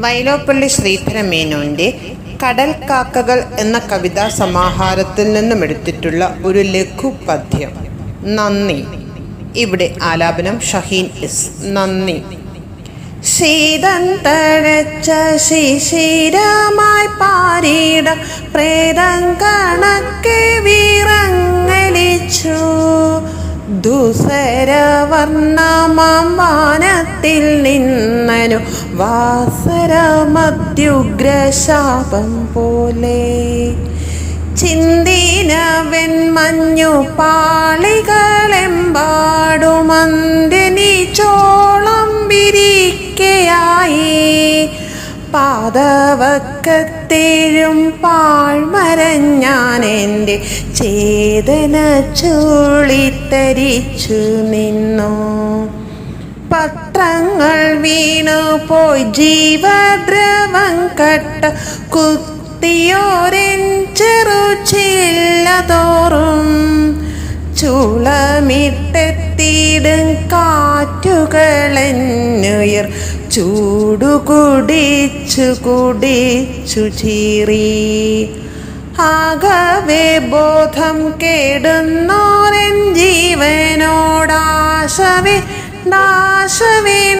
വൈലോപ്പള്ളി ശ്രീധരമേനോന്റെ കടൽ കാക്കകൾ എന്ന കവിതാ സമാഹാരത്തിൽ നിന്നും എടുത്തിട്ടുള്ള ഒരു ലഘു പദ്യം നന്ദി. ഇവിടെ ആലാപനം ഷഹീൻ എസ് നന്ദി. ശീതം തഴച്ച ശിശിരമായി പാരീട പ്രേതം കണക്കെ ദുസരവർണമാം വാനത്തിൽ നിന്നനു വാസരമത്യുഗ്രശാപം പോലെ. ചിന്തിനവൻ മഞ്ഞു പാളികളെമ്പാടുമന്തിനി പാതവക്കത്തേഴും പാഴ്മരഞ്ഞാനെന്റെ ചേതന ചൂളിത്തരിച്ചു നിന്നു. പത്രങ്ങൾ വീണു പോയി ജീവദ്രവം കട്ട കുത്തിയോരെ ചെറു ചില്ലതോറും ചൂളമിട്ടെത്തിയിടും കാറ്റുകളെന്നുയർ ചൂടു കുടിച്ചു കുടിച്ചു ചീറി. ആകവേ ബോധം കേടുന്നോരൻ ജീവനോടാശവേ നാശവേ